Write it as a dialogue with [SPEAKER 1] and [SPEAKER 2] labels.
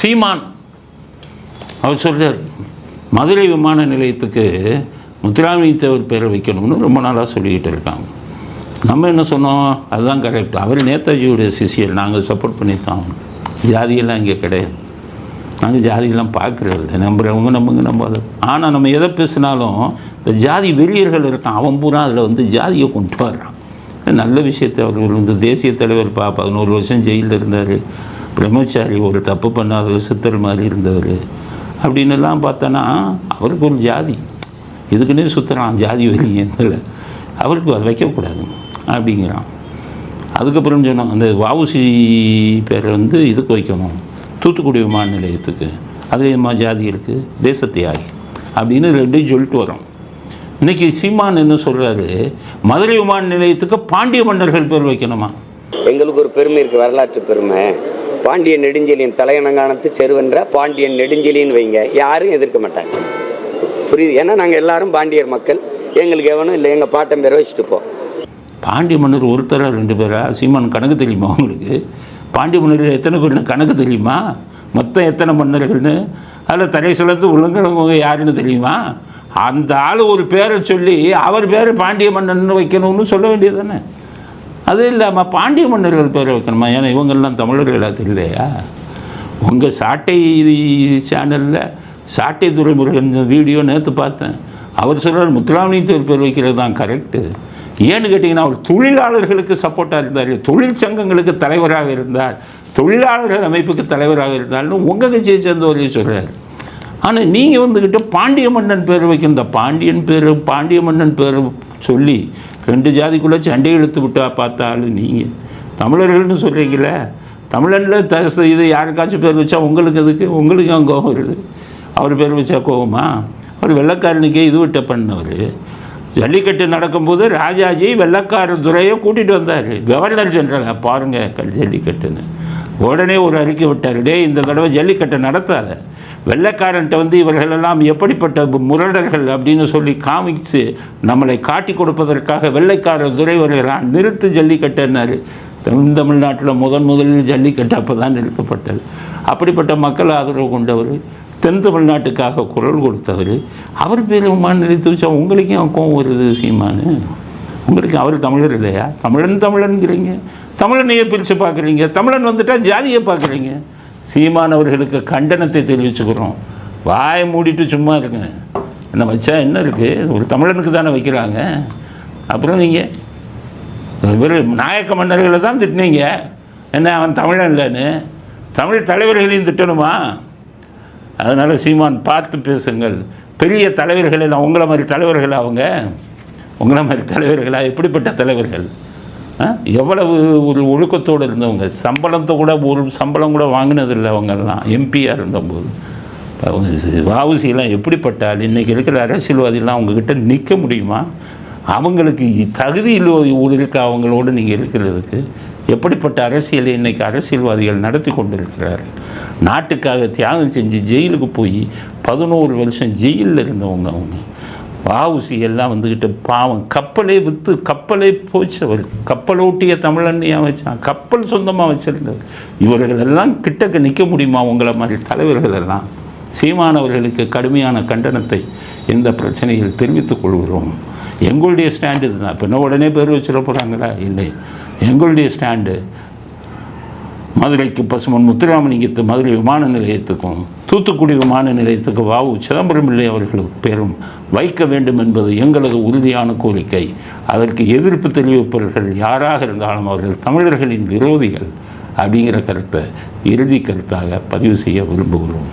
[SPEAKER 1] சீமான். அவர் சொல்கிறார் மதுரை விமான நிலையத்துக்கு முத்துராமலிங்க தேவர் பேரை வைக்கணும்னு ரொம்ப நாளாக சொல்லிக்கிட்டு இருக்காங்க. நம்ம என்ன சொன்னோம்? அதுதான் கரெக்ட் அவர் நேதாஜியுடைய சிஷியர் நாங்கள் சப்போர்ட் பண்ணித்தான் ஜாதியெல்லாம் இங்கே கிடையாது. நாங்கள் ஜாதியெல்லாம் பார்க்குறது நம்புறவங்க நம்புங்க நம்பாத. ஆனால் நம்ம எதை பேசினாலும் இந்த ஜாதி வெறியர்கள் இருக்கான் அவன் பூரா அதில் வந்து ஜாதியை கொண்டு வர்றான். நல்ல விஷயத்தை அவர் வந்து தேசிய தலைவர் பா பதினோரு வருஷம் ஜெயிலில் இருந்தார். பிரம்மச்சாரி ஒரு தப்பு பண்ணாத சித்தர் மாதிரி இருந்தவர். அப்படின்னுலாம் பார்த்தோன்னா அவருக்கு ஒரு ஜாதி. இதுக்குன்னே சுற்றுறான் ஜாதி வெளியில் அவருக்கு அதை வைக்கக்கூடாது அப்படிங்கிறான். அதுக்கப்புறம் சொன்னோம் அந்த வஉசி பேரை வந்து இதுக்கு வைக்கணும். தூத்துக்குடி விமான நிலையத்துக்கு. அதில் ஜாதி இருக்குது தேசத்தியாகி அப்படின்னு ரெண்டையும் சொல்லிட்டு வரோம் இன்னைக்கு சீமான் என்ன சொல்கிறாரு மதுரை விமான நிலையத்துக்கு பாண்டிய மன்னர்கள் பேர் வைக்கணுமா?
[SPEAKER 2] எங்களுக்கு ஒரு பெருமை இருக்குது வரலாற்று பெருமை. பாண்டியன் நெடுஞ்செழியன் தலையணங்கானத்து செருவென்ற பாண்டியன் நெடுஞ்செழியன் வைங்க. யாரும் எதிர்க்க மாட்டாங்க. புரியுது? ஏன்னா நாங்கள் எல்லாரும் பாண்டியர் மக்கள். எங்களுக்கு எவனும் இல்லை எங்கள் பாட்டம் பேரை வச்சுட்டு போ.
[SPEAKER 1] பாண்டிய மன்னர் ஒருத்தரா ரெண்டு பேரா? சீமான் கணக்கு தெரியுமா உங்களுக்கு? பாண்டிய மன்னர்கள் எத்தனை பேர்னு கணக்கு தெரியுமா? மொத்தம் எத்தனை மன்னர்கள்னு? அதில் தலை சிலந்து ஒழுங்குறவங்க யாருன்னு தெரியுமா? அந்த ஆள் ஒரு பேரை சொல்லி அவர் பேர் பாண்டிய மன்னன் வைக்கணும்னு சொல்ல வேண்டியது தானே அது இல்லாமல் பாண்டிய மன்னர்கள் பேரை வைக்கணுமா? ஏன்னா இவங்கெல்லாம் தமிழர்கள் அது இல்லையா? உங்கள் சாட்டை சேனலில் சாட்டை துறைமுருகன் வீடியோ நேற்று பார்த்தேன். அவர் சொல்கிறார் முத்துராமலிங்க பேர் வைக்கிறது தான் கரெக்டு ஏன்னு கேட்டிங்கன்னா அவர் தொழிலாளர்களுக்கு சப்போர்ட்டாக இருந்தார். தொழிற்சங்கங்களுக்கு தலைவராக இருந்தார். தொழிலாளர்கள் அமைப்புக்கு தலைவராக இருந்தார்னு உங்கள் கட்சியை சேர்ந்தவரையும் சொல்கிறார் ஆனால் நீங்கள் வந்துக்கிட்டு பாண்டிய மன்னன் பேர் வைக்கும் இந்த பாண்டியன் பேர் பாண்டிய மன்னன் பேர் சொல்லி ரெண்டு ஜாதிக்குள்ளே சண்டை இழுத்து விட்டா பார்த்தாலும் நீங்கள் தமிழர்கள்னு சொல்கிறீங்களே தமிழனில் த இது யாருக்காச்சும் பேர் வச்சா உங்களுக்கு எதுக்கு? உங்களுக்கு அங்கே கோபம் வருது? அவர் பேர் வச்சா கோபமா? அவர் வெள்ளக்காரனுக்கே இது விட்ட பண்ணவர். ஜல்லிக்கட்டு நடக்கும்போது ராஜாஜி வெள்ளக்கார துறையை கூட்டிகிட்டு வந்தார். கவர்னர் ஜெனரல் பாருங்கள் கல் ஜல்லிக்கட்டுன்னு. உடனே ஒரு அறிக்கை விட்டார். டே இந்த தடவை ஜல்லிக்கட்டை நடத்தாத. வெள்ளைக்காரன்ட்ட வந்து இவர்களெல்லாம் எப்படிப்பட்ட முரடர்கள் அப்படின்னு சொல்லி காமிச்சு நம்மளை காட்டி கொடுப்பதற்காக வெள்ளைக்காரர் துறை வருகிறான் நிறுத்து ஜல்லிக்கட்டுன்னாரு தென் தமிழ்நாட்டில் முதன் முதலில் ஜல்லிக்கட்டு அப்போ தான் நிறுத்தப்பட்டது. அப்படிப்பட்ட மக்கள் ஆதரவு கொண்டவர் தென் தமிழ்நாட்டுக்காக குரல் கொடுத்தவர். அவர் பேர் நிறுத்தி வச்சா உங்களுக்கு கோவம் வருது சீமானு. உங்களுக்கு அவர் தமிழர் இல்லையா? தமிழன் தமிழன்கிறீங்க தமிழனையே பிரித்து பார்க்குறீங்க. தமிழன் வந்துட்டால் ஜாதியை பார்க்குறீங்க. சீமான் அவர்களுக்கு கண்டனத்தை தெரிவிச்சுக்கிறோம். வாயை மூடிட்டு சும்மா இருங்க. என்ன வச்சா என்ன இருக்குது ஒரு தமிழனுக்கு தானே வைக்கிறாங்க. அப்புறம் நீங்கள் இவர் நாயக்க மன்னர்களை தான் திட்டினீங்க. என்ன அவன் தமிழன் இல்லைன்னு? தமிழ் தலைவர்களையும் திட்டணுமா? அதனால் சீமான் பார்த்து பேசுங்கள். பெரிய தலைவர்கள் எல்லாம் உங்களை மாதிரி தலைவர்கள் அவங்க? உங்களை மாதிரி தலைவர்களா? எப்படிப்பட்ட தலைவர்கள்? எவ்வளவு ஒரு ஒழுக்கத்தோடு இருந்தவங்க. சம்பளத்தை கூட ஒரு சம்பளம் கூட வாங்கினதில்லை அவங்கெல்லாம். எம்பியாக இருந்தபோது. அவங்க வாவுசியெல்லாம் எப்படிப்பட்ட ஆள் இன்றைக்கி இருக்கிற அரசியல்வாதிலாம் அவங்கக்கிட்ட நிற்க முடியுமா? அவங்களுக்கு தகுதி ஒரு இருக்க அவங்களோடு நீங்கள் இருக்கிறதுக்கு எப்படிப்பட்ட அரசியலை இன்றைக்கி அரசியல்வாதிகள் நடத்தி கொண்டிருக்கிறார்கள்? நாட்டுக்காக தியாகம் செஞ்சு ஜெயிலுக்கு போய் பதினோரு வருஷம் ஜெயிலில் இருந்தவங்க அவங்க. வாவுசி எல்லாம் வந்துக்கிட்டு பாவம். கப்பலே விற்று கப்பலே போச்சவர் கப்பலோட்டிய தமிழன் ஏன் வச்சான்? கப்பல் சொந்தமாக வச்சுருந்தவர். இவர்கள் எல்லாம் கிட்டக்க நிற்க முடியுமா உங்களை மாதிரி தலைவர்கள் எல்லாம்? சீமானவர்களுக்கு கடுமையான கண்டனத்தை எந்த பிரச்சனையில் தெரிவித்துக் கொள்கிறோம். எங்களுடைய ஸ்டாண்டு இதுதான். இப்போ என்ன உடனே பேர் வச்சிட போகிறாங்களா இல்லை. எங்களுடைய ஸ்டாண்டு மதுரைக்கு பசுமன் முத்துராமலிங்கத்து மதுரை விமான நிலையத்துக்கும் தூத்துக்குடி விமான நிலையத்துக்கு வாவு சிதம்பரம் பிள்ளை அவர்களுக்கு பேரும் வைக்க வேண்டும் என்பது எங்களது உறுதியான கோரிக்கை. அதற்கு எதிர்ப்பு தெரிவிப்பவர்கள் யாராக இருந்தாலும் அவர்கள் தமிழர்களின் விரோதிகள் அப்படிங்கிற கருத்தை இறுதி கருத்தாக பதிவு செய்ய விரும்புகிறோம்.